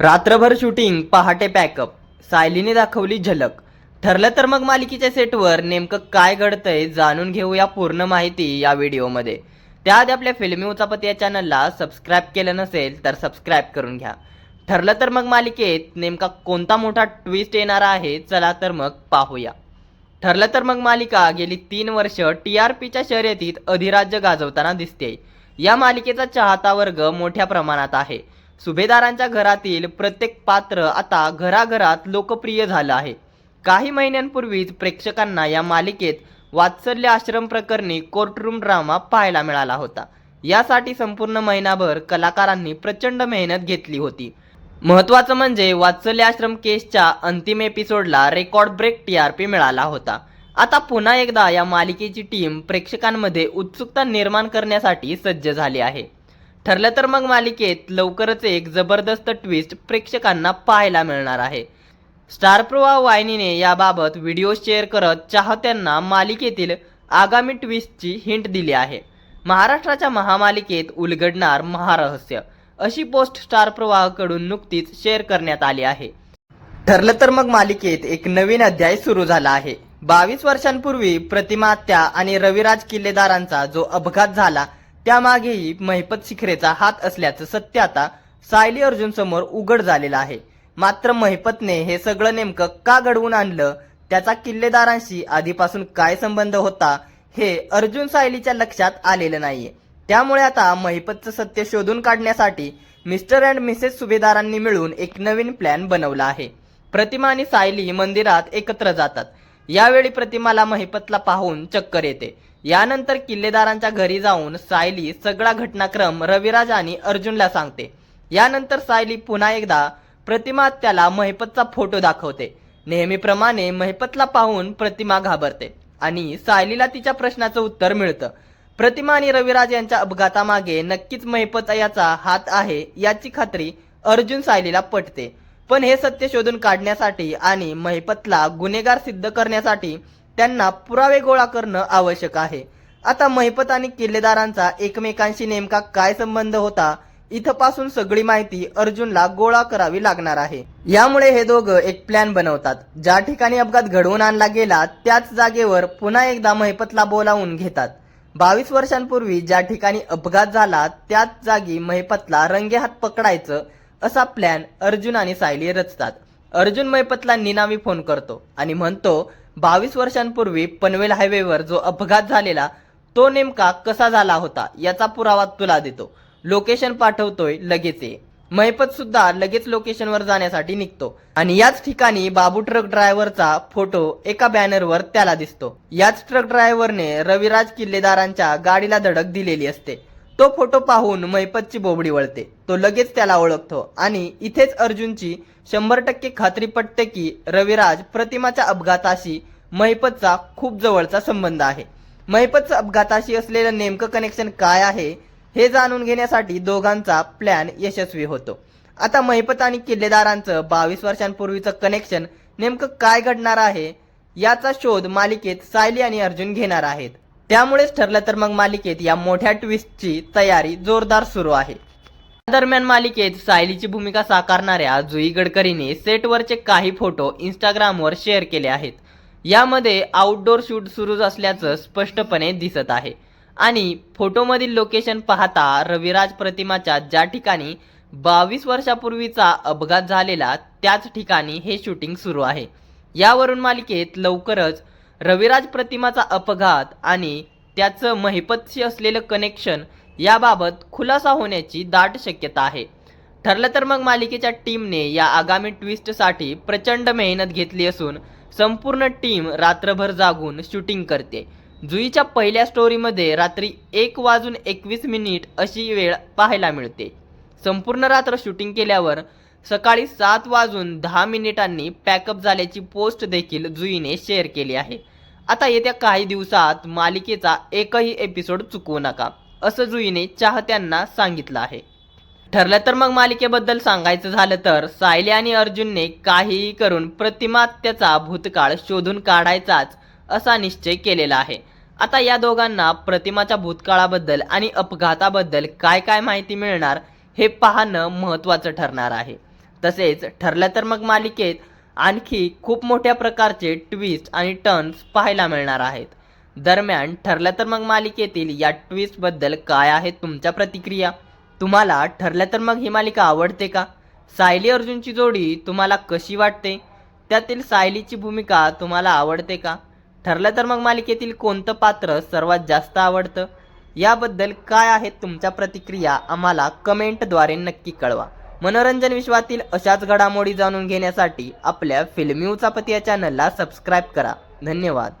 रात्रभर शूटिंग पहाटे पॅकअप सायलीने दाखवली झलक. ठरलं तर मग मालिकेच्या सेटवर नेमकं काय घडतंय जाणून घेऊया पूर्ण माहिती या व्हिडिओमध्ये. त्याआधी आपल्या फिल्मी उचापती या चॅनलला सबस्क्राईब केलं नसेल तर सबस्क्राईब करून घ्या. ठरलं तर मग मालिकेत नेमका कोणता मोठा ट्विस्ट येणार आहे चला तर मग पाहूया. ठरलं तर मग मालिका गेली तीन वर्ष टी आर पीच्या शर्यतीत अधिराज्य गाजवताना दिसते या मालिकेचा चाहता वर्ग मोठ्या प्रमाणात आहे. सुभेदारांच्या घरातील प्रत्येक पात्र आता घराघरात लोकप्रिय झालं आहे. काही महिन्यांपूर्वीच प्रेक्षकांना या मालिकेत वात्सल्य आश्रम प्रकरणी कोर्टरूम ड्रामा पाहायला मिळाला होता. यासाठी संपूर्ण महिनाभर कलाकारांनी प्रचंड मेहनत घेतली होती. महत्त्वाचं म्हणजे वात्सल्य आश्रम केसच्या अंतिम एपिसोडला record break T R P मिळाला होता. आता पुन्हा एकदा या मालिकेची टीम प्रेक्षकांमध्ये उत्सुकता निर्माण करण्यासाठी सज्ज झाली आहे. ठरलं तर मग मालिकेत लवकरच एक जबरदस्त ट्विस्ट प्रेक्षकांना पाहायला मिळणार आहे. स्टार प्रवाह वाहिनीने याबाबत व्हिडिओ शेअर करत चाहत्यांना मालिकेतील आगामी ट्विस्टची हिंट दिली आहे. महाराष्ट्राच्या महामालिकेत उलगडणार महारहस्य अशी पोस्ट स्टार प्रवाहकडून नुकतीच शेअर करण्यात आली आहे. ठरलं तर मग मालिकेत एक नवीन अध्याय सुरू झाला आहे. बावीस वर्षांपूर्वी प्रतिमा आणि रविराज किल्लेदारांचा जो अपघात झाला त्यामागेही महिपत शिखरेचा हात असल्याचं सत्य आता सायली अर्जुन समोर उघड झालेलं आहे. मात्र महिपतने हे सगळं नेमकं का घडवून आणलं? त्याचा किल्लेदारांशी आधीपासून काय संबंध होता? हे अर्जुन सायलीच्या लक्षात आलेलं नाहीये. त्यामुळे आता महिपतचं सत्य शोधून काढण्यासाठी मिस्टर अँड मिसेस सुभेदारांनी मिळून एक नवीन प्लॅन बनवला आहे. प्रतिमा आणि सायली मंदिरात एकत्र जातात. यावेळी प्रतिमाला महिपतला पाहून चक्कर येते. यानंतर किल्लेदारांच्या घरी जाऊन सायली सगळा घटनाक्रम रविराज आणि अर्जुनला सांगते. यानंतर सायली पुन्हा एकदा प्रतिमा त्याला महिपतचा फोटो दाखवते. नेहमीप्रमाणे महिपतला पाहून प्रतिमा घाबरते आणि सायलीला तिच्या प्रश्नाचं उत्तर मिळतं. प्रतिमा आणि रविराज यांच्या अपघातामागे नक्कीच महिपत याचा हात आहे याची खात्री अर्जुन सायलीला पटते. पण हे सत्य शोधून काढण्यासाठी आणि महिपतला गुन्हेगार सिद्ध करण्यासाठी त्यांना पुरावे गोळा करणं आवश्यक आहे. आता महिपत आणि किल्लेदारांचा एकमेकांशी नेमका काय संबंध होता इथपासून सगळी माहिती अर्जुनला गोळा करावी लागणार आहे. यामुळे हे दोघं एक प्लॅन बनवतात. ज्या ठिकाणी अपघात घडवून आणला गेला त्याच जागेवर पुन्हा एकदा महिपतला बोलावून घेतात. बावीस वर्षांपूर्वी ज्या ठिकाणी अपघात झाला त्याच जागी महिपतला रंगेहात पकडायचं असा प्लॅन अर्जुन आणि सायली रचतात. अर्जुन महिपतला निनावी फोन करतो आणि म्हणतो बावीस वर्षांपूर्वी पनवेल हायवेवर जो अपघात झालेला तो नेमका कसा झाला होता याचा पुरावा तुला देतो. लोकेशन पाठवतोय लगेच ये. महिपत सुद्धा लगेच लोकेशनवर जाण्यासाठी निघतो. आणि याच ठिकाणी बाबू ट्रक ड्रायव्हरचा फोटो एका बॅनरवर त्याला दिसतो. याच ट्रक ड्रायव्हरने रविराज किल्लेदारांच्या गाडीला धडक दिलेली असते. तो फोटो पाहून महिपतची बोबडी वळते. तो लगेच त्याला ओळखतो आणि इथेच अर्जुनची शंभर टक्के खात्री पटते की रविराज प्रतिमाच्या अपघाताशी महिपतचा खूप जवळचा संबंध आहे. महिपतचं अपघाताशी असलेलं नेमकं कनेक्शन काय आहे हे जाणून घेण्यासाठी दोघांचा प्लॅन यशस्वी होतो. आता महिपत आणि किल्लेदारांचं बावीस वर्षांपूर्वीचं कनेक्शन नेमकं काय घडणार आहे याचा शोध मालिकेत सायली आणि अर्जुन घेणार आहेत. त्यामुळेच ठरलं तर मग मालिकेत या मोठ्या ट्विस्टची तयारी जोरदार सुरू आहे. दरम्यान मालिकेत सायलीची भूमिका साकारणाऱ्या जुई गडकरीने सेटवरचे काही फोटो इंस्टाग्रामवर शेअर केले आहेत. यामध्ये आउटडोर शूट सुरू असल्याचं स्पष्टपणे दिसत आहे. आणि फोटोमधील लोकेशन पाहता रविराज प्रतिमाच्या ज्या ठिकाणी बावीस वर्षापूर्वीचा अपघात झालेला त्याच ठिकाणी हे शूटिंग सुरू आहे. यावरून मालिकेत लवकरच रविराज प्रतिमाचा अपघात आणि त्याचं महिपतशी असलेलं कनेक्शन याबाबत खुलासा होण्याची दाट शक्यता आहे. ठरलं तर मग मालिकेच्या टीमने या आगामी ट्विस्टसाठी प्रचंड मेहनत घेतली असून संपूर्ण टीम रात्रभर जागून शूटिंग करते. जुईच्या पहिल्या स्टोरीमध्ये रात्री एक वाजून एकवीस मिनिट अशी वेळ पाहायला मिळते. संपूर्ण रात्र शूटिंग केल्यावर सकाळी सात वाजून दहा मिनिटांनी पॅकअप झाल्याची पोस्ट देखील जुईने शेअर केली आहे. आता येत्या काही दिवसात मालिकेचा एकही एपिसोड चुकवू नका. असं जुईने चाहत्यांना सांगितलं आहे. ठरलं तर मग मालिकेबद्दल सांगायचं झालं तर सायली आणि अर्जुनने काहीही करून प्रतिमात्याचा भूतकाळ शोधून काढायचाच असा निश्चय केलेला आहे. आता या दोघांना प्रतिमाच्या भूतकाळाबद्दल आणि अपघाताबद्दल काय काय माहिती मिळणार हे पाहणं महत्त्वाचं ठरणार आहे. तसेच ठरलं तर मग मालिकेत आणखी खूप मोठ्या प्रकारचे ट्विस्ट आणि टर्न्स पाहायला मिळणार आहेत. दरम्यान ठरलं तर मग मालिकेतील या ट्विस्टबद्दल काय आहेत तुमच्या प्रतिक्रिया? तुम्हाला ठरलं तर मग ही मालिका आवडते का? सायली अर्जुनची जोडी तुम्हाला कशी वाटते? त्यातील सायलीची भूमिका तुम्हाला आवडते का? ठरलं तर मग मालिकेतील कोणतं पात्र सर्वात जास्त आवडतं? याबद्दल काय आहेत तुमच्या प्रतिक्रिया? आम्हाला कमेंटद्वारे नक्की कळवा. मनोरंजन विश्वातील अशाच घडामोडी जाणून घेण्यासाठी आपल्या फिल्मी उचापती या चॅनलला सबस्क्राईब करा. धन्यवाद.